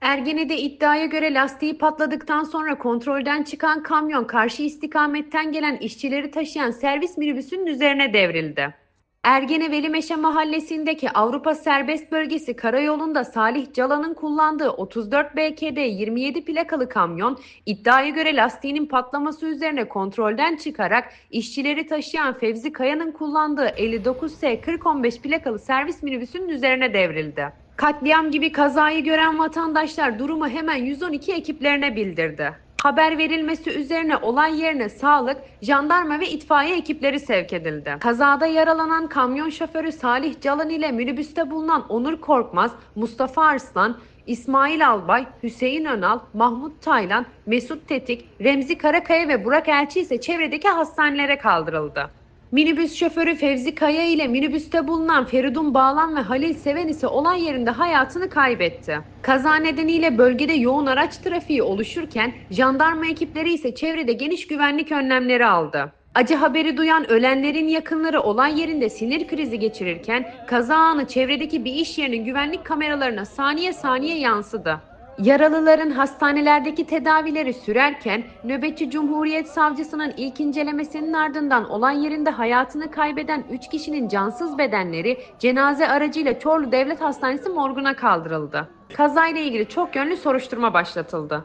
Ergene'de iddiaya göre lastiği patladıktan sonra kontrolden çıkan kamyon karşı istikametten gelen işçileri taşıyan servis minibüsünün üzerine devrildi. Ergene Velimeşe mahallesindeki Avrupa Serbest Bölgesi karayolunda Salih Calan'ın kullandığı 34 BKD 27 plakalı kamyon iddiaya göre lastiğinin patlaması üzerine kontrolden çıkarak işçileri taşıyan Fevzi Kaya'nın kullandığı 59S 4015 plakalı servis minibüsünün üzerine devrildi. Katliam gibi kazayı gören vatandaşlar durumu hemen 112 ekiplerine bildirdi. Haber verilmesi üzerine olay yerine sağlık, jandarma ve itfaiye ekipleri sevk edildi. Kazada yaralanan kamyon şoförü Salih Calan ile minibüste bulunan Onur Korkmaz, Mustafa Arslan, İsmail Albay, Hüseyin Önal, Mahmut Taylan, Mesut Tetik, Remzi Karakaya ve Burak Elçi ise çevredeki hastanelere kaldırıldı. Minibüs şoförü Fevzi Kaya ile minibüste bulunan Feridun Bağlan ve Halil Seven ise olay yerinde hayatını kaybetti. Kaza nedeniyle bölgede yoğun araç trafiği oluşurken jandarma ekipleri ise çevrede geniş güvenlik önlemleri aldı. Acı haberi duyan ölenlerin yakınları olay yerinde sinir krizi geçirirken kaza anı çevredeki bir iş yerinin güvenlik kameralarına saniye saniye yansıdı. Yaralıların hastanelerdeki tedavileri sürerken nöbetçi Cumhuriyet Savcısının ilk incelemesinin ardından olay yerinde hayatını kaybeden 3 kişinin cansız bedenleri cenaze aracıyla Çorlu Devlet Hastanesi morguna kaldırıldı. Kazayla ilgili çok yönlü soruşturma başlatıldı.